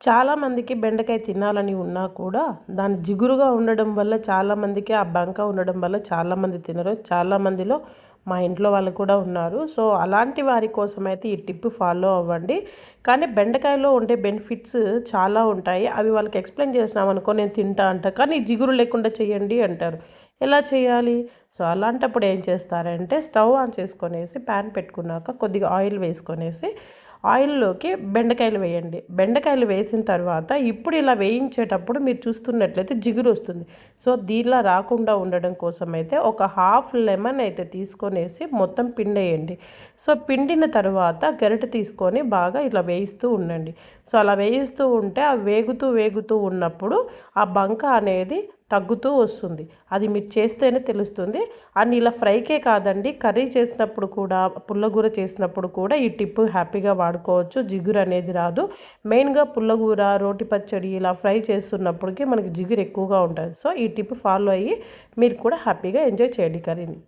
చాలామందికి బెండకాయ తినాలని ఉన్నా కూడా దాని జిగురుగా ఉండడం వల్ల చాలామందికి ఆ బంక ఉండడం వల్ల చాలామంది తినరు. చాలామందిలో మా ఇంట్లో వాళ్ళు కూడా ఉన్నారు. సో అలాంటి వారి కోసం అయితే ఈ టిప్ ఫాలో అవ్వండి. కానీ బెండకాయలో ఉండే బెనిఫిట్స్ చాలా ఉంటాయి. అవి వాళ్ళకి ఎక్స్ప్లెయిన్ చేసినామనుకో నేను తింటా అంట. కానీ జిగురు లేకుండా చేయండి అంటారు. ఎలా చేయాలి? సో అలాంటప్పుడు ఏం చేస్తారంటే స్టవ్ ఆన్ చేసుకొనేసి ప్యాన్ పెట్టుకున్నాక కొద్దిగా ఆయిల్ వేసుకొనేసి ఆయిల్లోకి బెండకాయలు వేయండి. బెండకాయలు వేసిన తర్వాత ఇప్పుడు ఇలా వేయించేటప్పుడు మీరు చూస్తున్నట్లయితే జిగురు వస్తుంది. సో దీనిలా రాకుండా ఉండడం కోసం అయితే ఒక హాఫ్ లెమన్ అయితే తీసుకొనేసి మొత్తం పిండేయండి. సో పిండిన తర్వాత గరిటె తీసుకొని బాగా ఇలా వేయిస్తూ ఉండండి. సో అలా వేయిస్తూ ఉంటే ఆ వేగుతూ వేగుతూ ఉన్నప్పుడు ఆ బంక అనేది తగ్గుతూ వస్తుంది. అది మీరు చేస్తేనే తెలుస్తుంది. అండ్ ఇలా ఫ్రైకే కాదండి. కర్రీ చేసినప్పుడు కూడా పుల్లగూర చేసినప్పుడు కూడా ఈ టిప్ హ్యాపీగా వాడుకోవచ్చు. జిగురు అనేది రాదు. మెయిన్గా పుల్లగూర రోటి పచ్చడి ఇలా ఫ్రై చేస్తున్నప్పటికీ మనకి జిగురు ఎక్కువగా ఉంటుంది. సో ఈ టిప్ ఫాలో అయ్యి మీరు కూడా హ్యాపీగా ఎంజాయ్ చేయండి కర్రీని.